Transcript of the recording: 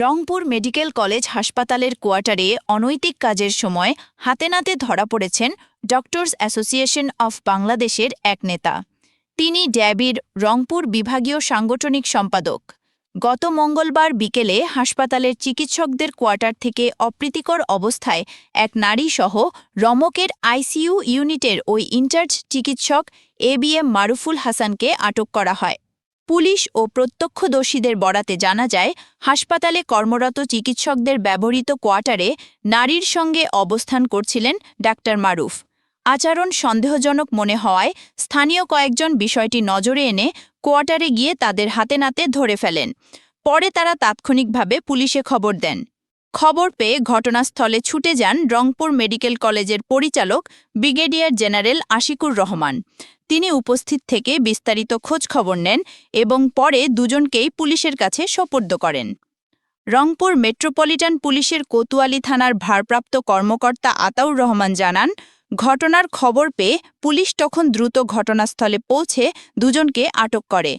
Rangpur medical college হাসপাতালের কোয়ার্টারে অনৈতিক কাজের সময় হাতে নাতে ধরা পড়েছেন ডক্টরস অ্যাসোসিয়েশন অফ বাংলাদেশের এক নেতা। তিনি ড্যাবির রংপুর বিভাগীয় সাংগঠনিক সম্পাদক। গত মঙ্গলবার বিকেলে হাসপাতালের চিকিৎসকদের কোয়ার্টার থেকে অপ্রীতিকর অবস্থায় এক নারীসহ রমকের আইসিইউ ইউনিটের ওই ইনচার্জ চিকিৎসক এ বি এম মারুফুল হাসানকে আটক করা হয়। পুলিশ ও প্রত্যক্ষদর্শীদের বরাতে জানা যায়, হাসপাতালে কর্মরত চিকিৎসকদের ব্যবহৃত কোয়ার্টারে নারীর সঙ্গে অবস্থান করছিলেন ডাক্তার মারুফ। আচরণ সন্দেহজনক মনে হওয়ায় স্থানীয় কয়েকজন বিষয়টি নজরে এনে কোয়ার্টারে গিয়ে তাদের হাতে নাতে ধরে ফেলেন। পরে তারা তাৎক্ষণিকভাবে পুলিশে খবর দেন। খবর পেয়ে ঘটনাস্থলে ছুটে যান রংপুর মেডিকেল কলেজের পরিচালক ব্রিগেডিয়ার জেনারেল আশিকুর রহমান। তিনি উপস্থিত থেকে বিস্তারিত খোঁজ খবর নেন এবং পরে দুজনকেই পুলিশের কাছে সোপর্দ করেন। রংপুর মেট্রোপলিটন পুলিশের কোতোয়ালি থানার ভারপ্রাপ্ত কর্মকর্তা আতাউর রহমান জানান, ঘটনার খবর পেয়ে পুলিশ তখন দ্রুত ঘটনাস্থলে পৌঁছে দুজনকে আটক করে।